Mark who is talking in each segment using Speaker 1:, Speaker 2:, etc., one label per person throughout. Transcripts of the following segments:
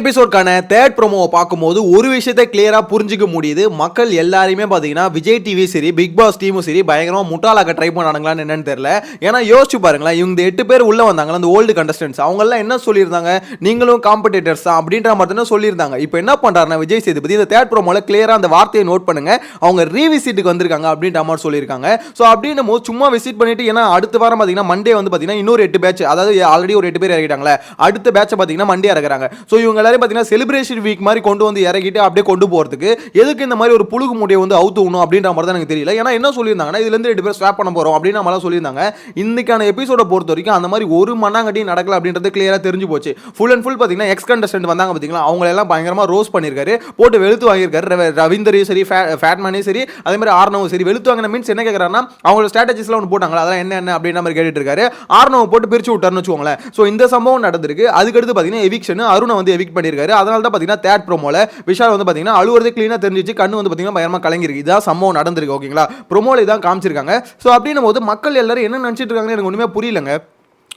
Speaker 1: எபிசோட்கான third ப்ரோமோவை பார்க்கும்போது ஒரு விஷயத்தை கிளியராக புரிஞ்சுக்க முடியுது. மக்கள் எல்லாருமே பார்த்தீங்கன்னா விஜய் டிவி சரி பிக் பாஸ் டீமும் சரி பயங்கரமாக முட்டாளாக்க ட்ரை பண்ணானுங்களான்னு என்னன்னு தெரியல. ஏன்னா யோசிச்சு பாருங்களேன் இவங்க இந்த எட்டு பேர் உள்ளே வந்தாங்களா அந்த ஓல்டு கண்டஸ்டன்ஸ் அவங்கெல்லாம் என்ன சொல்லியிருந்தாங்க? நீங்களும் காம்படிட்டர்ஸ் தான் அப்படின்ற மாதிரி தான் சொல்லியிருந்தாங்க. இப்போ என்ன பண்ணுறாருன்னா விஜய் சேதுபதி இந்த தேர்ட் ப்ரோமோல கிளியராக அந்த வார்த்தையை நோட் பண்ணுங்க. அவங்க ரீவிசிட்டுக்கு வந்திருக்காங்க அப்படின்ற மாதிரி சொல்லியிருக்காங்க. ஸோ அப்படின்னும் போது சும்மா விசிட் பண்ணிட்டு ஏன்னா அடுத்த வாரம் பார்த்தீங்கன்னா மண்டே வந்து பார்த்தீங்கன்னா இன்னொரு எட்டு பேட்ச் அதாவது ஆல்ரெடி ஒரு எட்டு பேர் இறக்கிட்டாங்களே அடுத்த பேட்சை பார்த்தீங்கன்னா மண்டே இறக்குறாங்க ஸோ இவங்க எல்லாரும் பார்த்தீங்கன்னா செலிப்ரேஷன் வீக் மாதிரி கொண்டு வந்து இறக்கிட்டு அப்படியே கொண்டு போகிறதுக்கு எதுக்கு இந்த மாதிரி ஒரு புழுகு முடியை வந்து அவுத்து விடணும் அப்படின்ற மாதிரி தான் எனக்கு தெரியல. ஏன்னா என்ன சொல்லியிருந்தாங்கன்னா இதுலேருந்து ரெண்டு பேர் ஸ்வாப் பண்ண போகிறோம் அப்படின்னு நம்மளாம் சொல்லியிருந்தாங்க. இன்றைக்கான எபிசோட பொறுத்த வரைக்கும் அந்த மாதிரி ஒரு மண்ணாங்கட்டியும் நடக்கல அப்படின்றது கிளியராக தெரிஞ்சு போச்சு. ஃபுல் அண்ட் ஃபுல் பார்த்தீங்கன்னா எக்ஸ் கண்டஸ்டன்ட் வந்தாங்க பார்த்தீங்களா? அவங்களெல்லாம் பயங்கரமாக ரோஸ் பண்ணியிருக்காரு. போட்டு வெளுத்து வாங்கியிருக்காரு. ரவீந்தரையும் சரி ஃபேட்மேனையும் சரி அதே மாதிரி ஆர்னவும் சரி வெளுத்து வாங்கின மீன்ஸ் என்ன கேட்குறாங்கன்னா அவங்களோட ஸ்ட்ராட்டஜிஸ்லாம் ஒன்று போட்டாங்களா? அதெல்லாம் என்ன என்ன அப்படின்ற மாதிரி கேட்டுட்டு இருக்காரு. ஆர்னவை போட்டு பிரிச்சு விட்டார்னு வச்சுக்கோங்களேன். ஸோ இந்த சம்பவம் நடந்திருக்கு. அதுக்கடுத்து பார்த்தீங்கன்னா எவிக்ஷன் அருணை வந்து எவிக் பண்ணியிருக்காரு. அதனால தான் பார்த்தீங்கன்னா தேர்ட் ப்ரோமோல விஷால் வந்து பார்த்தீங்கன்னா அழுவுறது க்ளீனாக தெரிஞ்சிச்சு. கண்ணு வந்து பார்த்தீங்கன்னா பயமாக கலங்கிருக்கு இதான் சம்பவம் நடந்திருக்கு ஓகேங்களா ப்ரோமோல இதான் காமிச்சிருக்காங்க. ஸோ அப்படின்னும் போது மக்கள் எல்லாரும் என்ன நினச்சிட்டு இருக்காங்கன்னு எனக்கு ஒன்றுமே புரியலங்க.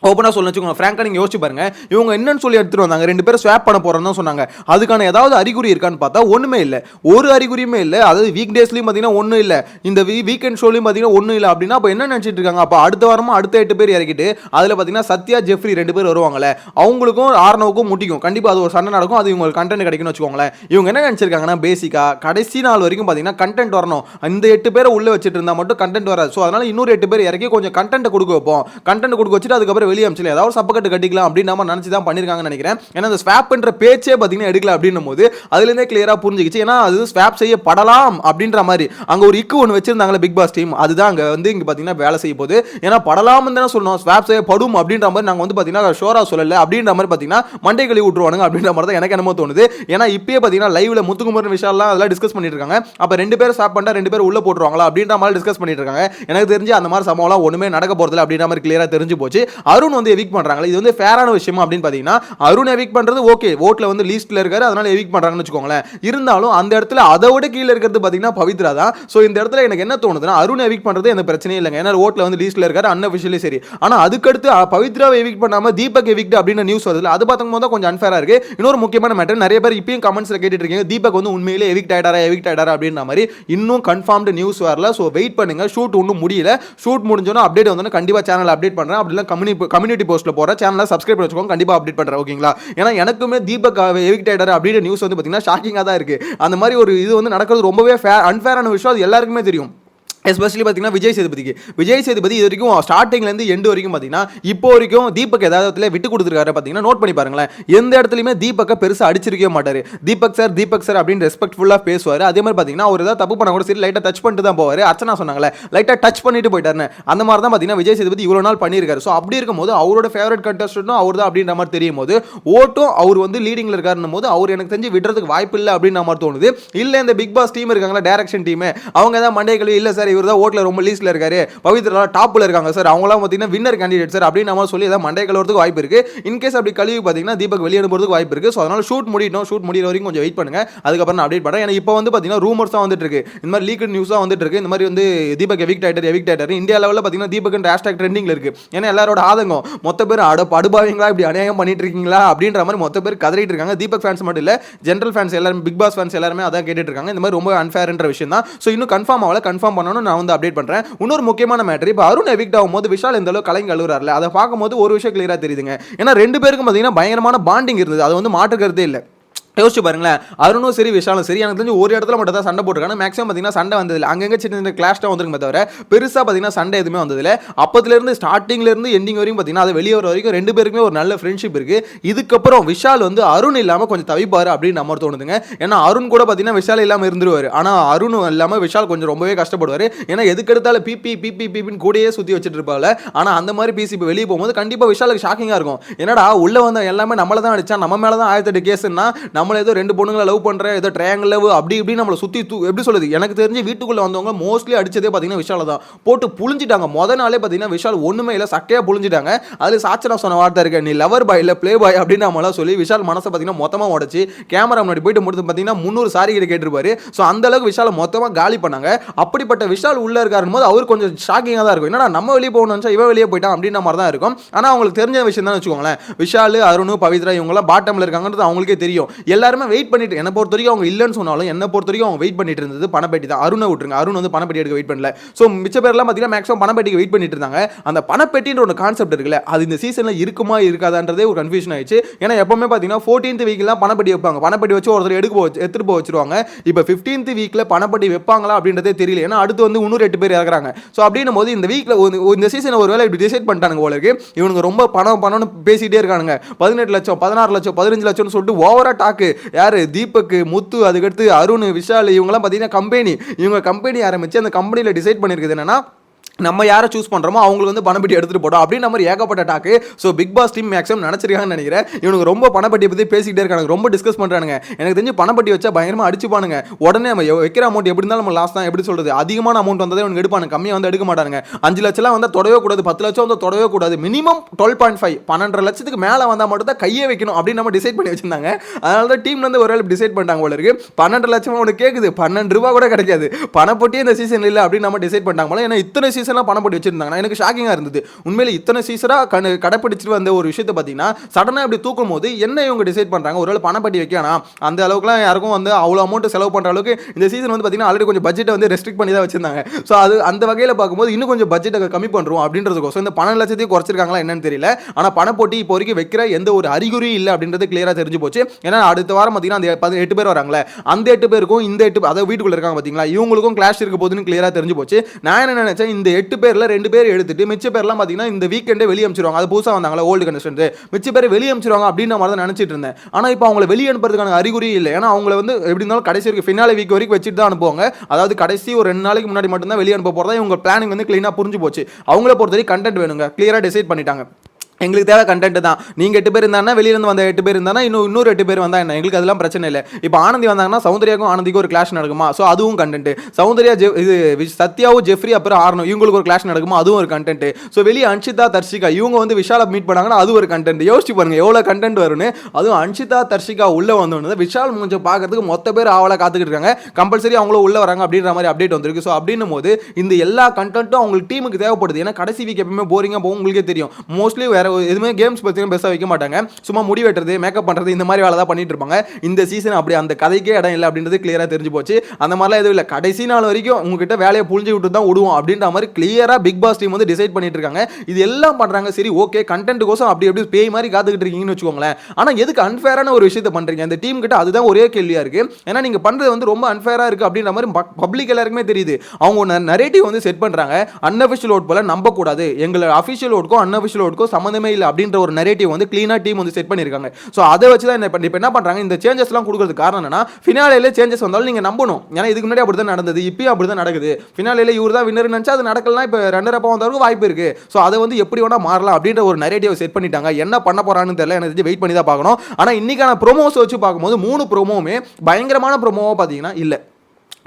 Speaker 1: ஓப்பனாக சொல்ல வச்சுக்கோங்க. ஃப்ராங்காக நீங்கள் யோசிச்சு பாருங்க. இவங்க என்னன்னு சொல்லி எடுத்துகிட்டு வந்தாங்க. ரெண்டு பேரும் ஸ்வாப் பண்ண போகிறோம்னு சொன்னாங்க. அதுக்கான ஏதாவது அறிகுறி இருக்கான்னு பார்த்தா ஒன்றுமே இல்லை. ஒரு அறிகுறியுமே இல்லை. அதாவது வீக் டேஸ்லையும் பார்த்தீங்கன்னா ஒன்றும் இல்லை. இந்த வீ வீக்கெண்ட் ஷோலையும் பார்த்தீங்கன்னா ஒன்றும் இல்லை அப்படின்னா அப்போ என்ன நினச்சிட்டு இருக்காங்க? அப்போ அடுத்த வாரமும் அடுத்த எட்டு பேர் இறக்கிட்டு அதில் பார்த்தீங்கன்னா சத்யா ஜெஃப்ரி ரெண்டு பேர் வருவாங்களே அவங்களுக்கும் ஆர்னவுக்கும் முட்டிக்கும். கண்டிப்பாக அது ஒரு சண்டை நடக்கும். அது இவங்களுக்கு கண்டென்ட் கிடைக்கும்னு வச்சுக்கோங்களேன். இவங்க என்ன நினச்சிருக்காங்கன்னா பேசிக்காக கடைசி நாள் வரைக்கும் பார்த்தீங்கன்னா கண்டென்ட் வரணும். இந்த எட்டு பேரை உள்ளே வச்சுட்டு இருந்தால் மட்டும் கண்டென்ட் வராது. ஸோ அதனால் இன்னொரு எட்டு பேர் இறக்கி கொஞ்சம் கண்டென்ட் கொடுக்க வைப்போம். கண்டென்ட் கொடுக்க வச்சுட்டு அதுக்கப்புறம் வெளியே அமிச்சல ஏதாவது ஒரு சப்பக்கட்டு கட்டிக்கலாம் அப்படின்னு நம்ம நினச்சி தான் பண்ணியிருக்காங்கன்னு நினைக்கிறேன். ஏன்னா அந்த ஸ்வாப்ன்ற பேச்சே பார்த்தீங்கன்னா எடுக்கல அப்படின்னும் போது அதுலேருந்தே கிளியராக புரிஞ்சுக்கிச்சு. ஏன்னா அது ஸ்வாப் செய்யப்படலாம் அப்படின்ற மாதிரி. அங்கே ஒரு இக்கு ஒன்று வச்சிருந்தாங்களே பிக் பாஸ் டீம் அதுதான் அங்கே வந்து இங்கே பார்த்தீங்கன்னா வேலை செய்ய போகுது. ஏன்னா படலாம்னு தானே சொல்லணும். ஸ்வாப் செய்யப்படும் அப்படின்ற மாதிரி நாங்கள் வந்து பார்த்தீங்கன்னா ஷோரா சொல்லலை அப்படின்ற மாதிரி பார்த்தீங்கன்னா மண்டை கழுவி விட்டுருவானுங்க அப்படின்ற மாதிரி தான் எனக்கு என்னமோ தோணுது. ஏன்னா இப்பயே பார்த்தீங்கன்னா லைவ்ல முத்துக்குமரன் விஷயம்லாம் அதெல்லாம் டிஸ்கஸ் பண்ணிட்டு இருக்காங்க அப்போ ரெண்டு பேரும் ஸ்வாப் பண்ணிட்டா ரெண்டு பேரும் உள்ள போட்டுருவாங்களா அப்படின்ற மாதிரி டிஸ்கஸ் பண்ணிட்டு இருக்காங்க எனக்கு தெரிஞ்சு அந்த மாதிரி சம்பவம்லாம் ஒன்றுமே நடக்க போகிறதில்ல அப்படின்ற மாதிரி கிளியராக தெரிஞ்சு போச்சு. அருண் வந்து எவிக் பண்ணுறாங்க இது வந்து ஃபேரான விஷயமா அப்படின்னு பார்த்தீங்கன்னா அருண் எவிக் பண்ணுறது ஓகே ஓட்டில் வந்து லீஸ்ட்டில் இருக்காரு அதனால எவிக் பண்ணுறாங்கன்னு வச்சுக்கோங்களேன். இருந்தாலும் அந்த இடத்துல அதை விட கீழே இருக்கிறது பார்த்தீங்கன்னா பவித்ரா தான். ஸோ இந்த இடத்துல எனக்கு என்ன தோணுதுன்னா அருண் எவிக் பண்ணுறது எந்த பிரச்சனையும் இல்லைங்க. ஏன்னா ஓட்டில் வந்து லீஸ்ட்டில் இருக்காரு அன்அஃபிஷியலி சரி. ஆனால் அதுக்கடுத்து பவித்ராவை எவிக் பண்ணாமல் தீபக் எவிக்ட் அப்படின்னு நியூஸ் வருதுல அது பார்க்கும்போது தான் கொஞ்சம் அன்ஃபேராக இருக்குது இன்னொரு முக்கியமான மேட்டர் நிறைய பேர் இப்பயும் கமெண்ட்ஸில் கேட்டுட்டு இருக்கீங்க தீபக் வந்து உண்மையிலே எவிக்ட் ஆயிடாரா எவிக்ட் ஆயிடாரா அப்படின்ற மாதிரி இன்னும் கன்ஃபார்ம்டு நியூஸ் வரல. ஸோ வெயிட் பண்ணுங்க ஷூட் ஒன்றும் முடியல. ஷூட் முடிஞ்சோன்னா அப்டேட் வந்தோன்னா கண்டிப்பாக சேனல் அப்டேட் பண்ணுறேன் அப்படிலாம் கம்யூனி கம்யூனிட்டி போஸ்ட்டில் போகிற சேனலை சப்ஸ்கிரைப் வச்சுக்கோங்க. கண்டிப்பாக அப்டேட் பண்ணுறேன் ஓகேங்களா ஏன்னா எனக்குமே தீபக் எவிக்ட் ஆயிடாரு அப்படின்ற நியூஸ் வந்து பார்த்தீங்கன்னா ஷாக்கிங்காக தான் இருக்குது அந்த மாதிரி ஒரு இது வந்து நடக்கிறது ரொம்பவே ஃபே அன்ஃபேரான விஷயம். அது எல்லாருக்குமே தெரியும். எஸ்பெஷலி பார்த்தீங்கன்னா விஜய் சேதுபதிக்கு. விஜய் சேதுபதி இது வரைக்கும் ஸ்டார்டிங்லேருந்து எண்டு வரைக்கும் பார்த்தீங்கன்னா இப்போ வரைக்கும் தீபக் ஏதாவது இடத்துல விட்டு கொடுத்துருக்காரு பார்த்தீங்கன்னா நோட் பண்ணி பாருங்களேன். எந்த இடத்துலையுமே தீபக்கை பெருசாக அடிச்சிருக்கவே மாட்டார். தீபக் சார் தீபக் சார் அப்படின்னு ரெஸ்பெக்ட்ஃபுல்லாக பேசுவார். அதே மாதிரி பார்த்தீங்கன்னா அவர் ஏதாவது தப்பு பண்ண கூட சரி லைட்டாக டச் பண்ணிட்டு தான் போவார். அர்ச்சனா சொன்னாங்களே லைட்டாக டச் பண்ணிட்டு போயிட்டாருன்னு. அந்த மாதிரி தான் பார்த்தீங்கன்னா விஜய் சேதுபதி இவ்வளோ நாள் பண்ணியிருக்காரு. ஸோ அப்படி இருக்கும்போது அவரோட ஃபேவரட் கண்டஸ்டன்ட்டும் அவர் தான் அப்படின்ற மாதிரி தெரியும் போது ஓட்டும் அவர் வந்து லீடிங்கில் இருக்காருன்னும் போது அவர் எனக்கு தெரிஞ்சு விடுறதுக்கு வாய்ப்பு இல்லை அப்படின்ற மாதிரி தோணுது. இல்லை இந்த பிக் பாஸ் டீம் இருக்காங்களா டேரக்ஷன் டீம் அவங்க தான் மண்டே கழுவி இல்லை சார் இவர் தான் ஓட்டில் ரொம்ப லீஸ்ட்ல இருக்காரு. பவித்ரா டாப்பில் இருக்காங்க சார் அவங்களாம் பார்த்தீங்கன்னா வின்னர் கேண்டிடேட் சார் அப்படின்னு நம்ம சொல்லி ஏதாவது மண்டே கழுவுறதுக்கு வாய்ப்பு இருக்கு. இன்கேஸ் அப்படி கழுவி பார்த்தீங்கன்னா தீபக் வெளியே போகிறதுக்கு வாய்ப்பு இருக்கு. ஸோ அதனால ஷூட் முடியணும் ஷூட் முடிகிற வரைக்கும் கொஞ்சம் வெயிட் பண்ணுங்க. அதுக்கப்புறம் நான் அப்டேட் பண்ணுறேன் ஏன்னா இப்போ வந்து பார்த்தீங்கன்னா ரூமர்ஸ் தான் வந்துட்டு இருக்கு. இந்த மாதிரி லீக் நியூஸாக வந்துட்டு இருக்கு. இந்த மாதிரி வந்து தீபக் எவிக்ட் ஆயிட்டார் எவிக்ட் ஆயிட்டார். இந்தியா லெவலில் பார்த்தீங்கன்னா தீபக் ஹேஷ்டாக் ட்ரெண்டிங்ல இருக்கு. ஏன்னா எல்லாரோட ஆதங்கம் மொத்த பேர் அட படுபாவீங்களா? இப்படி அநியாயம் பண்ணிட்டு இருக்கீங்களா? அப்படின்ற மாதிரி மொத்த பேர் கதறிட்டு இருக்காங்க. தீபக் ஃபேன்ஸ் மட்டும் இல்லை ஜென்ரல் ஃபேன்ஸ் எல்லாரும் பிக் பாஸ் ஃபேன்ஸ் எல்லாருமே அதான் கேட்டுட்டு இருக்காங்க. இந்த மாதிரி ரொம்ப அன்ஃபேர்ன்ற விஷயம் தான் ஸோ இன்னும் கன்ஃபார்ம் ஆகல. கன்ஃபார்ம் பண்ணணும் நான் வந்து அப்டேட் பண்ணுறேன் இன்னொரு முக்கியமான மேட்டர் இப்போ அருண் எவிக்ட் ஆகும்போது விஷால் இந்த அளவு கலைஞர் அழுகிறாரில்ல அதை பார்க்கும்போது ஒரு விஷயம் கிளியராக தெரியுதுங்க. ஏன்னா ரெண்டு பேருக்கும் பார்த்தீங்கன்னா பயங்கரமான பாண்டிங் இருந்தது. அது வந்து மாற்றுக்கிறதே இல்லை. யோசிச்சு பாருங்களேன். அருணும் சரி விஷாலும் சரி எனக்கு தெரிஞ்சு ஒரு இடத்துல மட்டும் தான் சண்டை போட்டிருக்காங்க. மேக்ஸிமம் பார்த்தீங்கன்னா சண்டை வந்ததில்லை. அங்கங்கே சின்ன சின்ன கிளாஷ் தான் வந்திருக்குமே தவிர பெருசாக பார்த்தீங்கன்னா சண்டை எதுவுமே வந்ததில்லை. அப்பத்துலேருந்து ஸ்டார்டிங்லேருந்து எண்டிங் வரைக்கும் பார்த்தீங்கன்னா அது வெளியே வர வரைக்கும் ரெண்டு பேருக்குமே ஒரு நல்ல ஃப்ரெண்ட்ஷிப் இருக்குது இதுக்கப்புறம் விஷால் வந்து அருண் இல்லாமல் கொஞ்சம் தவிப்பார் அப்படின்னு நம்ம தோணுதுங்க. ஏன்னா அருண் கூட பார்த்தீங்கன்னா விஷால் இல்லாமல் இருந்துருவார். ஆனால் அருண் இல்லாமல் விஷால் கொஞ்சம் ரொம்பவே கஷ்டப்படுவார். ஏன்னா எதுக்கெடுத்தாலும் பிபி பிபி பிபின்னு கூடயே சுற்றி வச்சுட்டு இருப்பாள் ஆனால் அந்த மாதிரி பிசிபி வெளியே போகும்போது கண்டிப்பாக விஷாலுக்கு ஷாக்கிங்காக இருக்கும். என்னடா உள்ளே வந்த எல்லாமே நம்மளை தான் அடிச்சா நம்ம மேலே தான் ஆயிரத்தெட்டு கேஸ்னா நம்ம நம்மளை ஏதோ ரெண்டு பொண்ணுங்களை லவ் பண்ணுற ஏதோ ட்ரையாங்கிள் லவ் அப்படி இப்படி நம்மளை சுற்றி தூ எப்படி சொல்லுது எனக்கு தெரிஞ்சு வீட்டுக்குள்ளே வந்தவங்க மோஸ்ட்லி அடிச்சதே பார்த்தீங்கன்னா விஷால தான். போட்டு புழிஞ்சிட்டாங்க. முத நாளே பார்த்தீங்கன்னா விஷால் ஒன்றுமே இல்லை சக்கையாக புழிஞ்சிட்டாங்க. அதில் சாச்சனா சொன்ன வார்த்தை இருக்கு நீ லவர் பாய் இல்லை ப்ளே பாய் அப்படின்னு நம்மளாம் சொல்லி விஷால் மனசை பார்த்தீங்கன்னா மொத்தமாக உடச்சி கேமரா முன்னாடி போயிட்டு முடித்து பார்த்தீங்கன்னா முந்நூறு சாரி கிட்ட கேட்டிருப்பாரு. ஸோ அந்த அளவுக்கு விஷாலை மொத்தமாக காலி பண்ணாங்க. அப்படிப்பட்ட விஷால் உள்ள இருக்காருன்னு போது அவர் கொஞ்சம் ஷாக்கிங்காக தான் இருக்கும். என்னடா நம்ம வெளியே போகணும்னு நினச்சா இவன் வெளியே போயிட்டான் அப்படின்ற மாதிரி தான் இருக்கும். ஆனால் அவங்களுக்கு தெரிஞ்ச விஷயம் தான் வச்சுக்கோங்களேன். விஷால் அருண் பவித்ரா இவங்கலாம் பாட்டமில் இருக்காங்கன்றது அவங்களுக்கே தெரியும். எல்லாருமே வெயிட் பண்ணிட்டு என்னை பொறுத்த வரைக்கும் அவங்க இல்லைன்னு சொன்னாலும் என்னை பொறுத்த வரைக்கும் அவங்க வெயிட் பண்ணிட்டு இருந்தது பணப்பேட்டி தான். அருணை விட்டுருங்க. அருண் வந்து பணப்பேட்டி எடுக்க வெயிட் பண்ணல. ஸோ மிச்ச பேர்லாம் பார்த்தீங்கன்னா மேக்ஸிமம் பணப்பேட்டிக்கு வெயிட் பண்ணிட்டு இருந்தாங்க. அந்த பணப்பேட்டின்ற ஒரு கான்செப்ட் இருக்குல்ல அது இந்த சீசனில் இருக்குமா இருக்காதான்றதே ஒரு கன்ஃபியூஷன் ஆயிடுச்சு. ஏன்னா எப்பவுமே பார்த்தீங்கன்னா ஃபோர்டீன்த் வீக்லாம் பணப்பட்டி வைப்பாங்க. பணப்பட்டி வச்சு ஒருத்தர் எடுக்க போச்சு எடுத்துட்டு போக வச்சிருவாங்க. இப்போ ஃபிஃப்டீன்த் வீக்கில் பணப்பட்டி வைப்பாங்களா அப்படின்றதே தெரியல. ஏன்னா அடுத்து வந்து இன்னொரு எட்டு பேர் இறக்குறாங்க. ஸோ அப்படின்னும் போது இந்த வீக்கில் இந்த சீசனை ஒரு வேலை இப்படி டிசைட் பண்ணிட்டாங்க போலருக்கு இவனுக்கு இவனுங்க ரொம்ப பணம் பணம்னு பேசிகிட்டே இருக்கானுங்க. பதினெட்டு லட்சம் பதினாறு லட்சம் பதினஞ்சு லட்சம்னு சொல்லிட்டு ஓவராக டாக்கு யாரு? தீபக் முத்து அதுக்கடுத்து அருண் விஷால் இவங்கெல்லாம் பார்த்தீங்கன்னா கம்பெனி இவங்க கம்பெனி ஆரம்பிச்சு அந்த கம்பெனியில் டிசைட் பண்ணியிருக்குது என்னென்னா நம்ம யாரை சூஸ் பண்ணுறோமோ அவங்களுக்கு வந்து பணப்பட்டி எடுத்துகிட்டு போட்டோம் அப்படின்ற மாதிரி ஏகப்பட்ட talk so Bigg Boss team maximum நினச்சிருக்காங்கன்னு நினைக்கிறேன். இவனுக்கு ரொம்ப பணப்பட்டி பற்றி பேசிக்கிட்டே இருக்காங்க ரொம்ப டிஸ்கஸ் பண்ணுறானுங்க எனக்கு தெரிஞ்சு பணப்பட்டி வச்சா பயங்கரமாக அடிச்சுப்பானுங்க. உடனே நம்ம வைக்கிற அமௌண்ட் எப்படி இருந்தாலும் நம்ம லாஸ் தான். எப்படி சொல்கிறது அதிகமான அமௌண்ட் வந்ததே இவனுக்கு எடுப்பானு கம்மியாக வந்து எடுக்க மாட்டாங்க அஞ்சு லட்சம்லாம் வந்து தொடவே கூடாது. பத்து லட்சம் வந்து தொடவே கூடாது. மினிமம் டுவெல் பாயிண்ட் ஃபைவ் பன்னெண்டரை லட்சத்துக்கு மேலே வந்தால் மட்டும் தான் கையே வைக்கணும் அப்படின்னு நம்ம டிசைட் பண்ணி வச்சிருந்தாங்க. அதனால தான் டீம்லேருந்து ஒரு வேலை டிசைட் பண்ணிட்டாங்க போல இருக்கு. பன்னெண்டு லட்சம் அவனுக்கு கேட்குது பன்னெண்டு ரூபா கூட கிடைக்காது. பணப்பட்டியே இந்த சீசன் இல்லை அப்படின்னு நம்ம டிசைட் பண்ணிட்டாங்க போல. ஏன்னா இத்தனை சீசன்லாம் பணப்பட்டி வச்சிருந்தாங்க எனக்கு ஷாக்கிங்காக இருந்தது. உண்மையில இத்தனை சீசனாக கண் கடைப்பிடிச்சிட்டு வந்த ஒரு விஷயத்தை பார்த்தீங்கன்னா சடனாக இப்படி தூக்கும் போது என்ன இவங்க டிசைட் பண்ணுறாங்க ஒருவேளை பணப்பட்டி வைக்கணும் அந்த அளவுக்குலாம் யாருக்கும் வந்து அவ்வளோ அமௌண்ட் செலவு பண்ணுற அளவுக்கு இந்த சீசன் வந்து பார்த்தீங்கன்னா ஆல்ரெடி கொஞ்சம் பட்ஜெட்டை வந்து ரெஸ்ட்ரிக்ட் பண்ணி தான் வச்சிருந்தாங்க. ஸோ அது அந்த வகையில் பார்க்கும்போது இன்னும் கொஞ்சம் பட்ஜெட்டை கம்மி பண்ணுறோம் அப்படின்றதுக்கோசம். இந்த பணம் லட்சத்தையும் குறைச்சிருக்காங்களா என்னன்னு தெரியல. ஆனால் பணப்போட்டி இப்போ வரைக்கும் வைக்கிற எந்த ஒரு அறிகுறியும் இல்லை அப்படின்றது கிளியராக தெரிஞ்சு போச்சு. ஏன்னா அடுத்த வாரம் பார்த்தீங்கன்னா அந்த எட்டு பேர் வராங்களே அந்த எட்டு பேருக்கும் இந்த எட்டு அதாவது வீட்டுக்குள்ள இருக்காங்க பார்த்தீங்களா? இவங்களுக்கும் கிளாஷ் இருக்க போதுன்னு கிளியராக தெரிஞ்சு போச்சு. நான் என்ன நினைச்சேன் இந்த எட்டு பேரில் ரெண்டு பேர் எடுத்துட்டு மிச்ச பேர்லாம் பார்த்தீங்கன்னா இந்த வீக்கெண்டே வெளியே அனுப்பிச்சிருவாங்க அது புதுசாக வந்தாங்களா ஓல்டு கண்டிஷன் மிச்ச பேர் வெளியே அனுப்பிச்சிருவாங்க அப்படின்ற மாதிரி தான் நினச்சிட்டு இருந்தேன். ஆனால் இப்போ அவங்கள வெளியே அனுப்புறதுக்கான அறிகுறி இல்லை. ஏன்னா அவங்கள வந்து எப்படி இருந்தாலும் கடைசி வரைக்கும் ஃபினாலே வீக் வரைக்கும் வச்சுட்டு தான் அனுப்புவாங்க. அதாவது கடைசி ஒரு ரெண்டு நாளைக்கு முன்னாடி மட்டும்தான் வெளியே அனுப்ப போகிறதா இவங்க பிளானிங் வந்து க்ளீனாக புரிஞ்சு போச்சு. அவங்கள பொறுத்தவரைக்கும் கண்டென்ட் வேணுங்க. கிளியராக டிசைட் பண்ணிட்டாங்க. எங்களுக்கு தேவை கண்டென்ட் தான். நீங்கள் எட்டு பேர் இருந்தாங்கன்னா வெளியிலேருந்து வந்த எட்டு பேர் இருந்தாங்கன்னா இன்னும் இன்னொரு எட்டு பேர் வந்தால் என்ன? எங்களுக்கு அதெல்லாம் பிரச்சனை இல்லை. இப்போ ஆனந்தி வந்தாங்கன்னா சௌந்தர்யாக்கும் ஆனந்திக்கும் ஒரு கிளாஷ் நடக்குமா? ஸோ அதுவும் கண்டென்ட் சௌந்தர்யா ஜெ இது சத்யாவும் ஜெஃப்ரி அப்புறம் ஆரணும் இவங்களுக்கு ஒரு கிளாஷ் நடக்குமா? அதுவும் ஒரு கண்டென்ட் ஸோ வெளியே அன்ஷிதா தர்ஷிகா இவங்க வந்து விஷாலை மீட் பண்ணாங்கன்னா அது ஒரு கண்டென்ட் யோசிச்சு பாருங்க எவ்வளோ கண்டென்ட் வரும்னு. அதுவும் அன்ஷிதா தர்ஷிகா உள்ளே வந்தோன்னு விஷால் கொஞ்சம் பார்க்கறதுக்கு மொத்த பேர் ஆவலாக காத்துக்கிட்டு இருக்காங்க. கம்பல்சரி அவங்களும் உள்ளே வராங்க அப்படின்ற மாதிரி அப்டேட் வந்திருக்கு. ஸோ அப்படின்னும் போது இந்த எல்லா கண்டென்ட்டும் அவங்களுக்கு டீமுக்கு தேவைப்படுது. ஏன்னா கடைசி வீக் எப்பவுமே போரிங்காக போகும். உங்களுக்கே தெரியும். மோஸ்ட்லி வேற ஒரு- எதுவுமே கேம்ஸ் பற்றியும் பெருசாக வைக்க மாட்டாங்க. சும்மா முடி வெட்டுறது மேக்கப் பண்ணுறது இந்த மாதிரி வேலை தான் பண்ணிட்டு இருப்பாங்க. இந்த சீசன் அப்படி அந்த கதைக்கே இடம் இல்லை அப்படின்றது கிளியராக தெரிஞ்சு போச்சு. அந்த மாதிரிலாம் எதுவும் இல்லை. கடைசி நாள் வரைக்கும் உங்ககிட்ட வேலையை புழிஞ்சு விட்டு தான் விடுவோம் அப்படின்ற மாதிரி கிளியராக பிக் பாஸ் டீம் வந்து டிசைட் பண்ணிட்டு இருக்காங்க. இது எல்லாம் பண்ணுறாங்க சரி ஓகே கண்டென்ட் கோசம் அப்படி அப்படி பேய் மாதிரி காத்துக்கிட்டு இருக்கீங்கன்னு வச்சுக்கோங்களேன். ஆனால் எதுக்கு அன்ஃபேரான ஒரு விஷயத்தை பண்ணுறீங்க அந்த டீம் கிட்ட அதுதான் ஒரே கேள்வியாக இருக்கு. ஏன்னா நீங்கள் பண்ணுறது வந்து ரொம்ப அன்ஃபேராக இருக்குது அப்படின்ற மாதிரி பப்ளிக் எல்லாருக்குமே தெரியுது. அவங்க நரேட்டிவ் வந்து செட் பண்ணுறாங்க அன்அஃபிஷியல் ஓட் போல நம்பக்கூடாது. எங்களோட அஃபிஷியல் ஓட்க்கும் அன்அஃபிஷியல் ஓட்க்கும் சம்மந்தமே இல்லை அப்படின்ற ஒரு நரேட்டிவ் வந்து க்ளீனாக டீம் வந்து செட் பண்ணியிருக்காங்க. ஸோ அதை வச்சு தான் என்ன இப்போ என்ன பண்ணுறாங்க இந்த சேஞ்சஸ்லாம் கொடுக்குறதுக்கு காரணம் என்னன்னா ஃபினாலேயே சேஞ்சஸ் வந்தாலும் நீங்கள் நம்பணும். ஏன்னா இதுக்கு முன்னாடி அப்படி தான் நடந்தது இப்பயும் அப்படி தான் நடக்குது. ஃபினாலேயே இவர் தான் வின்னர் நினச்சா அது நடக்கலாம் இப்போ ரன்னர் அப்பா வந்தவருக்கு வாய்ப்பு இருக்குது ஸோ அதை வந்து எப்படி வேணால் மாறலாம் அப்படின்ற ஒரு நரேட்டிவ் செட் பண்ணிட்டாங்க. என்ன பண்ண போகிறான்னு தெரியல. எனக்கு தெரிஞ்சு வெயிட் பண்ணி தான் பார்க்கணும். ஆனால் இன்றைக்கான ப்ரோமோஸ் வச்சு பார்க்கும்போது மூணு ப்ரோமோவுமே பயங்கரமான ப்ரோமோவாக பார்த்தீங்கன்னா இல்லை.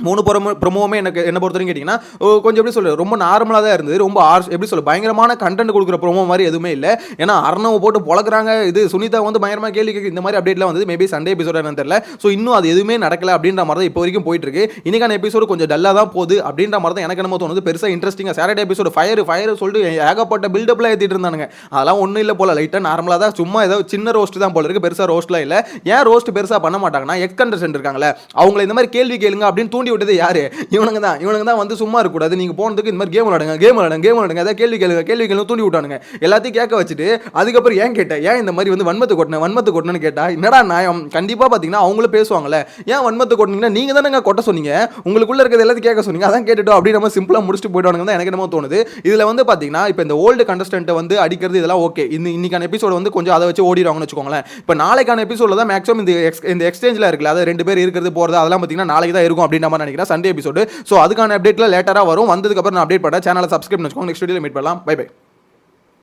Speaker 1: மூணு புறமும் ப்ரொமோவுமே எனக்கு என்ன பொறுத்த வரைக்கும் கேட்டிங்கன்னா கொஞ்சம் எப்படி சொல்கிறது ரொம்ப நார்மலாக தான் இருந்தது. ரொம்ப ஆர் எப்படி சொல்ல பயங்கரமான கண்டென்ட் கொடுக்குற ப்ரோமோ மாதிரி எதுவுமே இல்லை. ஏன்னா அர்ணவ போட்டு பொழக்கிறாங்க. இது சுனிதா வந்து பயங்கரமாக கேள்வி கேட்க இந்த மாதிரி அப்டேட்லாம் வந்து மேபி சண்டே எபிசோட் என்னன்னு தெரியல. ஸோ இன்னும் அது எதுவுமே நடக்கல அப்படின்ற மாதிரி தான் இப்போ வரைக்கும் போயிட்டு இருக்கு இன்னைக்கான எபிசோடு கொஞ்சம் டல்லாக தான் போகுது அப்படின்ற மாதிரி தான் எனக்கு என்ன தோணுது. பெருசாக இன்ட்ரெஸ்டிங்காக சாட்டர்டே எபிசோடு ஃபயர் ஃபயர் சொல்லிட்டு ஏகப்பட்ட பில்டப்லாம் ஏற்றிட்டு இருந்தானுங்க. அதெல்லாம் ஒன்றும் இல்லை போல லைட்டாக நார்மலாக தான் சும்மா ஏதோ சின்ன ரோஸ்ட் தான் போல இருக்குது பெருசாக ரோஸ்ட்லாம் இல்லை. ஏன் ரோஸ்ட் பெருசாக பண்ண மாட்டாங்கன்னா எக் கண்டஸ்டன்ட் இருக்காங்களே அவங்கள இந்த மாதிரி கேள்வி கேளுங்க அப்படின்னு தூண்டி விட்டது யாரு? இவனுங்க தான் இவனுங்க தான் வந்து சும்மா இருக்கக்கூடாது. நீங்கள் போனதுக்கு இந்த மாதிரி கேம் விளாடுங்க கேம் விளாடுங்க கேம் விளாடுங்க ஏதாவது கேள்வி கேளுங்க கேள்வி கேளுங்க தூண்டி விட்டானுங்க. எல்லாத்தையும் கேட்க வச்சுட்டு அதுக்கப்புறம் ஏன் கேட்டேன் ஏன் இந்த மாதிரி வந்து வன்மத்து கொட்டினேன் வன்மத்து கொட்டணும்னு கேட்டா என்னடா நியாயம் கண்டிப்பாக பார்த்தீங்கன்னா அவங்களும் பேசுவாங்களே ஏன் வன்மத்து கொட்டினீங்கன்னா நீங்கள் தானே கொட்ட சொன்னீங்க? உங்களுக்குள்ள இருக்கிறது எல்லாத்தையும் கேட்க சொன்னீங்க. அதான் கேட்டுட்டோம் அப்படி நம்ம சிம்பிளாக முடிச்சுட்டு போயிடுவானுங்க தான் எனக்கு என்னமோ தோணுது. இதில் வந்து பார்த்தீங்கன்னா இப்போ இந்த ஓல்டு கண்டஸ்டன்ட்டை வந்து அடிக்கிறது இதெல்லாம் ஓகே இந்த இன்னைக்கான எபிசோடு வந்து கொஞ்சம் அதை வச்சு ஓடிடுவாங்கன்னு வச்சுக்கோங்களேன். இப்போ நாளைக்கான எபிசோட தான் மேக்ஸிமம் இந்த எக்ஸ் இந்த எக்ஸ்சேஞ்சில் இருக்குல்ல அதாவது ரெண்டு பேர் இருக்கிறது போகிறது அதெல்லாம் பார்த்தீங்கன்னா நாளைக்கு தான் இருக்கும் அப்படின்ற மாதிரி நினைக்கிறேன். சண்டே எபிசோடு ஸோ அதுக்கான அப்டேட்டில் லேட்டராக வரும். வந்ததுக்கப்புறம் நான் அப்டேட் பண்ணுறேன் சேனலை சப்ஸ்கிரைப் வச்சுக்கோங்க. நெக்ஸ்ட் வீடியோ மீட் பண்ணலாம். Bye bye